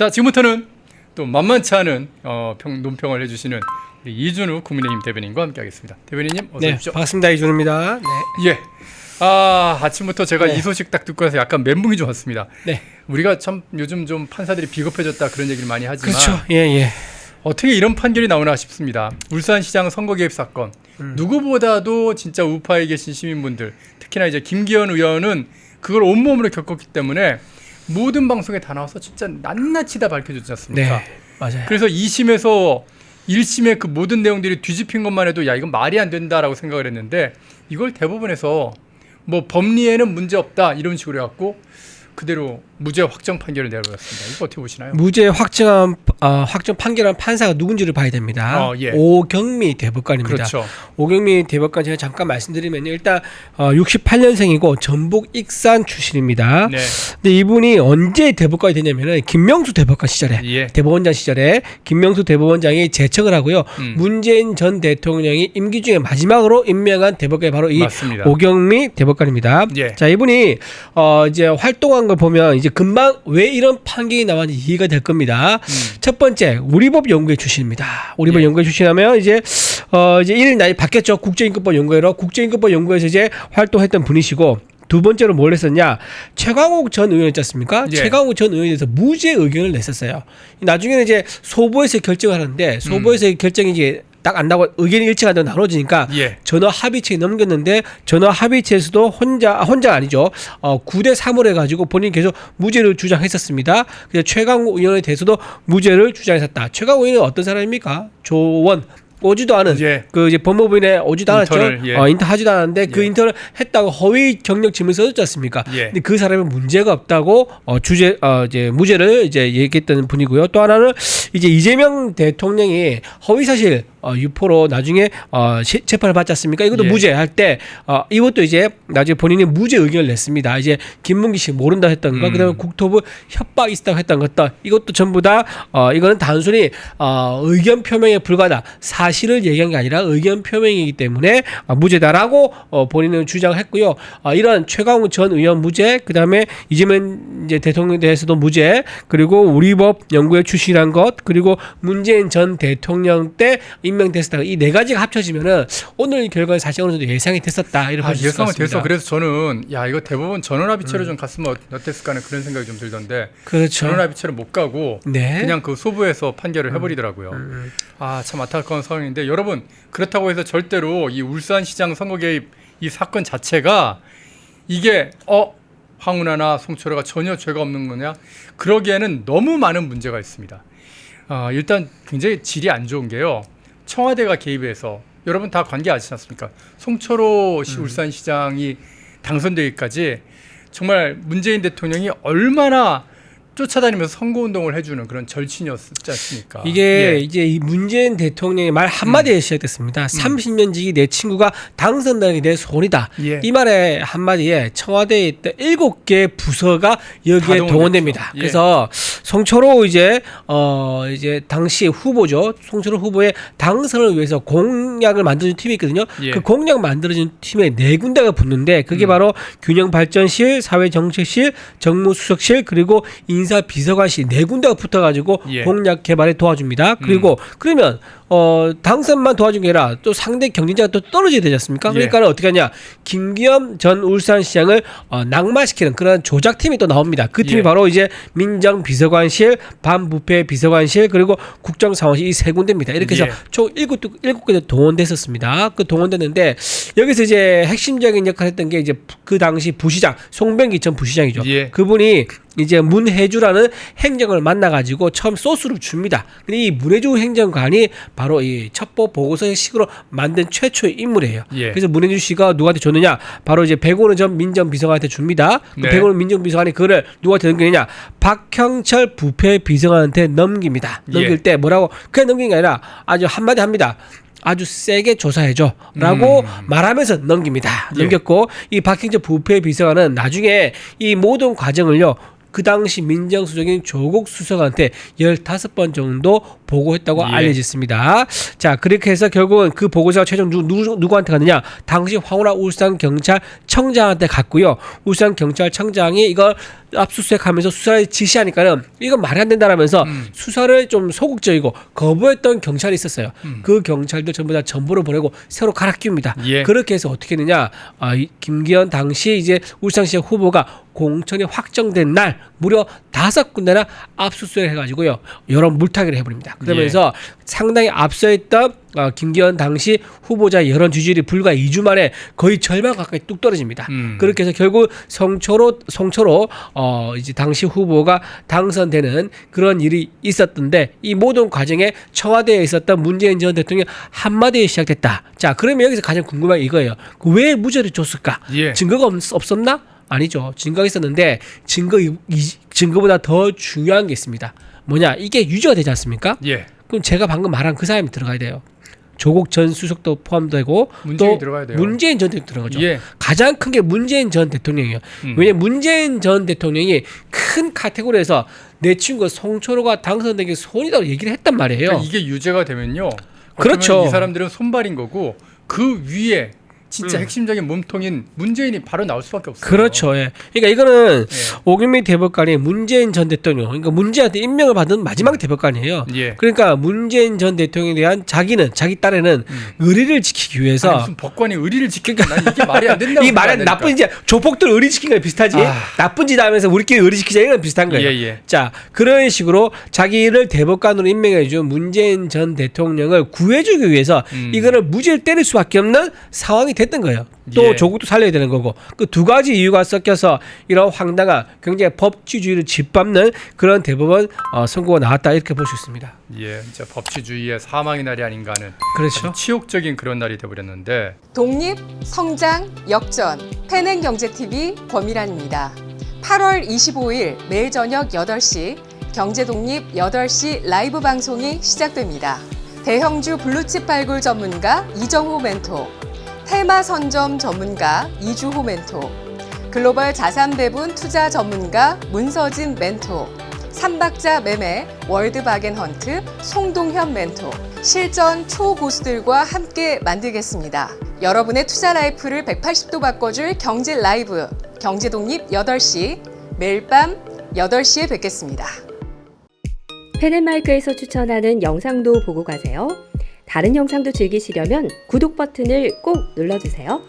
자 지금부터는 또 만만치 않은 어, 평, 논평을 해주시는 우리 이준우 국민의힘 대변인과 함께하겠습니다. 대변인님 어서 네, 오십시오. 반갑습니다. 이준입니다. 네. 예. 아 아침부터 제가 네. 이 소식 딱 듣고 나서 약간 멘붕이 좀 왔습니다. 네. 우리가 참 요즘 좀 판사들이 비겁해졌다 그런 얘기를 많이 하지만 그렇죠. 예, 예. 어떻게 이런 판결이 나오나 싶습니다. 울산시장 선거 개입 사건 음. 누구보다도 진짜 우파에 계신 시민분들 특히나 이제 김기현 의원은 그걸 온몸으로 겪었기 때문에 모든 방송에 다 나와서 진짜 낱낱이 다 밝혀주지 않습니까? 네. 맞아요. 그래서 2심에서 1심의 그 모든 내용들이 뒤집힌 것만 해도 야 이건 말이 안 된다라고 생각을 했는데 이걸 대법원에서 뭐 법리에는 문제 없다 이런 식으로 해갖고 그대로 무죄 확정 판결을 내려버렸습니다. 이거 어떻게 보시나요? 무죄 확정한 어, 확정 판결한 판사가 누군지를 봐야 됩니다. 어, 예. 오경미 대법관입니다. 그렇죠. 오경미 대법관 제가 잠깐 말씀드리면요. 일단 어, 68년생이고 전북 익산 출신입니다. 네. 근데 이분이 언제 대법관이 되냐면은 김명수 대법관 시절에 예. 대법원장 시절에 김명수 대법원장이 제청을 하고요. 음. 문재인 전 대통령이 임기 중에 마지막으로 임명한 대법관이 바로 이 맞습니다. 오경미 대법관입니다. 예. 자 이분이 어 이제 활동한 걸 보면 이제 금방 왜 이런 판결이 나왔는지 이해가 될 겁니다. 음. 첫 번째 우리법 연구회 출신입니다. 우리법 예. 연구회 출신하면 이제 어 이제 일 나이 바뀌었죠. 국제인권법 연구회로 국제인권법 연구회에서 이제 활동했던 분이시고. 두 번째로 뭘 했었냐? 최강욱 전 의원 있지 않습니까? 예. 최강욱 전 의원에 대해서 무죄 의견을 냈었어요. 나중에는 이제 소부에서 결정하는데 소부에서 의 결정이 이제 딱안 나고 의견이 일치가 안 나눠지니까 예. 전화 합의체에 넘겼는데 전화 합의체에서도 혼자 아, 혼자 아니죠. 어 9대 3을 해가지고 본인이 계속 무죄를 주장했었습니다. 그래서 최강욱 의원에 대해서도 무죄를 주장했었다. 최강욱 의원은 어떤 사람입니까? 조원 오지도 않은 예. 그 이제 법무부인에 오지도 않았죠. 인턴을, 예. 어, 인턴 하지도 않았는데 그 예. 인턴을 했다고 허위 경력 증명 써줬지 않습니까? 예. 근데 그 사람은 문제가 없다고 어, 주제 어, 이제 무죄를 이제 얘기했던 분이고요. 또 하나는 이제 이재명 대통령이 허위 사실 어, 유포로 나중에 어, 시- 재판을 받지 않습니까? 이것도 예. 무죄 할 때 어, 이것도 이제 나중에 본인이 무죄 의견을 냈습니다. 이제 김문기 씨 모른다 했던 거, 음. 그다음에 국토부 협박 있다고 했던 것도 이것도 전부 다 어, 이거는 단순히 어, 의견 표명에 불과하다 사실을 얘기한 게 아니라 의견 표명이기 때문에 어, 무죄다라고 어, 본인은 주장했고요. 어, 이런 최강욱 전 의원 무죄, 그다음에 이재명 이제 대통령에 대해서도 무죄, 그리고 우리법 연구회 출신한 것, 그리고 문재인 전 대통령 때 임명됐었다. 이네 가지가 합쳐지면은 오늘 결과는 사실 어느 정도 예상이 됐었다. 이렇게 아, 예상은. 돼서 그래서 저는 야 이거 대법원 전원합의체로 좀 갔으면 어- 어땠을까 하는 그런 생각이 좀 들던데 그렇죠. 전원합의체를 못 가고 네. 그냥 그 소부에서 판결을 해버리더라고요. 음. 아참 안타까운 상황인데 여러분 그렇다고 해서 절대로 이 울산시장 선거 개입 이 사건 자체가 이게 어 황운하나 송철호가 전혀 죄가 없는 거냐 그러기에는 너무 많은 문제가 있습니다. 아 일단 굉장히 질이 안 좋은 게요. 청와대가 개입해서 여러분 다 관계 아시지 않습니까? 송철호 시 울산시장이 당선되기까지 정말 문재인 대통령이 얼마나 쫓아다니면서 선거 운동을 해주는 그런 절친이었지 않습니까? 이게 예. 음. 이제 이 문재인 대통령의 말 한마디에 시작됐습니다. 30년 지기 내 친구가 당선되는 게내 소원이다. 예. 이 말의 한마디에 청와대에 있던 일곱 개 부서가 다 여기에. 동원됩니다. 예. 그래서 송철호 이제 어 이제 당시 후보죠. 송철호 후보의 당선을 위해서 공약을 만들어준 팀이 있거든요. 예. 그 공약 만들어준 팀에 네 군데가 붙는데 그게 음. 바로 균형발전실, 사회정책실, 정무수석실 그리고 인사 비서관실 네 군데가 붙어가지고 예. 음. 공약 개발에 도와줍니다. 그리고 그러면 어 당선만 도와준 게 아니라 또 상대 경쟁자가 또 떨어져야 되지 않습니까? 예. 그러니까 어떻게 하냐 김기현 전 울산시장을 어, 낙마시키는 그런 조작팀이 또 나옵니다. 그 팀이 예. 바로 이제 민정 비서관실, 반부패 비서관실 그리고 국정상황실 이 세 군데입니다. 이렇게 해서 예. 총 일곱 일곱 군데 동원됐었습니다. 그 동원됐는데 여기서 이제 핵심적인 역할을 했던 게 이제 그 당시 부시장 송병기 전 부시장이죠. 예. 그분이 이제 문혜주라는 행정을 만나가지고 처음 소스를 줍니다. 근데 이 문혜주 행정관이 바로 이 첩보 보고서의 식으로 만든 최초의 인물이에요. 예. 그래서 문혜주 씨가 누구한테 줬느냐? 바로 이제 백원우 전 민정비서관한테 줍니다. 그 네. 백원우 민정비서관이 그거를 누구한테 넘기느냐? 박형철 부패 비서관한테 넘깁니다. 넘길 예. 때 뭐라고 그냥 넘긴 게 아니라 아주 한마디 합니다. 아주 세게 조사해줘 라고 말하면서 넘깁니다. 음. 예. 넘겼고 이 박형철 부패 비서관은 나중에 이 모든 과정을요. 그 당시 민정수석인 조국 수석한테 15번 정도 보고했다고 예. 알려졌습니다. 자, 그렇게 해서 결국은 그 보고서가 최종 누, 누, 누구한테 갔느냐? 당시 황운하 울산경찰청장한테 갔고요. 울산경찰청장이 이걸 압수수색하면서 수사를 지시하니까는 이건 말이 안 된다라면서 음. 수사를 좀 소극적이고 거부했던 경찰이 있었어요. 음. 그 경찰들 전부 다 전보를 보내고 새로 갈아 끼웁니다. 예. 그렇게 해서 어떻게 했느냐? 아, 이 김기현 당시 이제 울산시의 후보가 공천이 확정된 날 무려 다섯 군데나 압수수색을 해가지고요 여러 물타기를 해버립니다. 그러면서 상당히 앞서 있던 어, 김기현 당시 후보자 여론 지지율이 불과 2주 만에 거의 절반 가까이 뚝 떨어집니다. 음. 그렇게 해서 결국 성초로 성초로 어 이제 당시 후보가 당선되는 그런 일이 있었던데 이 모든 과정에 청와대에 있었던 문재인 전 대통령 한마디에 시작됐다. 자 그러면 여기서 가장 궁금한 게 이거예요. 그왜 무죄를 줬을까? 예. 증거가 없, 없었나? 아니죠. 증거가 있었는데 증거 이, 이 증거보다 더 중요한 게 있습니다. 뭐냐? 이게 유죄가 되지 않습니까? 예. 그럼 제가 방금 말한 그 사람이 들어가야 돼요. 조국 전 수석도 포함되고 문재인이 또 들어가야 돼요. 문재인 전 대통령 들어가죠. 예. 가장 큰 게 문재인 전 대통령이에요. 음. 왜냐면 문재인 전 대통령이 큰 카테고리에서 내 친구 송철호가 당선되기 손이라고 얘기를 했단 말이에요. 그러니까 이게 유죄가 되면요. 그렇죠. 이 사람들은 손발인 거고 그 위에 진짜 음. 핵심적인 몸통인 문재인이 바로 나올 수밖에 없어요. 그렇죠. 예. 그러니까 이거는 예. 오금미 대법관이 문재인 전 대통령, 그러니까 문재한테 임명을 받은 마지막 대법관이에요. 예. 그러니까 문재인 전 대통령에 대한 자기는 자기 딸에는 음. 의리를 지키기 아니, 위해서 무슨 법관이 의리를 지키니까 난 이게 말이 안 된다고. 이 말은. 나쁜 짓 조폭들 의리 지킨 거랑 비슷하지. 아. 나쁜 짓 하면서 우리끼리 의리 지키자 이런 비슷한 거예요. 예, 예. 자 그런 식으로 자기를 대법관으로 임명해 준 문재인 전 대통령을 구해주기 위해서 음. 이거를 무죄를 때릴 수밖에 없는 상황이 됐던 거예요. 또 예. 조국도 살려야 되는 거고 그 두 가지 이유가 섞여서 이런 황당한 굉장히 법치주의를 짓밟는 그런 대법원 어, 선고가 나왔다 이렇게 볼 수 있습니다. 예, 진짜 법치주의의 사망의 날이 아닌가 하는 그렇죠. 치욕적인 그런 날이 돼버렸는데 독립, 성장, 역전, 패능경제TV 권미란입니다. 8월 25일 매일 저녁 8시 경제 독립 8시 라이브 방송이 시작됩니다. 대형주 블루칩 발굴 전문가 이정호 멘토, 테마 선점 전문가 이주호 멘토, 글로벌 자산 배분 투자 전문가 문서진 멘토, 삼박자 매매 월드 바겐 헌트 송동현 멘토 실전 초고수들과 함께 만들겠습니다. 여러분의 투자 라이프를 180도 바꿔줄 경제 라이브 경제 독립 8시 매일 밤 8시에 뵙겠습니다. 펜앤마이크에서 추천하는 영상도 보고 가세요. 다른 영상도 즐기시려면 구독 버튼을 꼭 눌러주세요.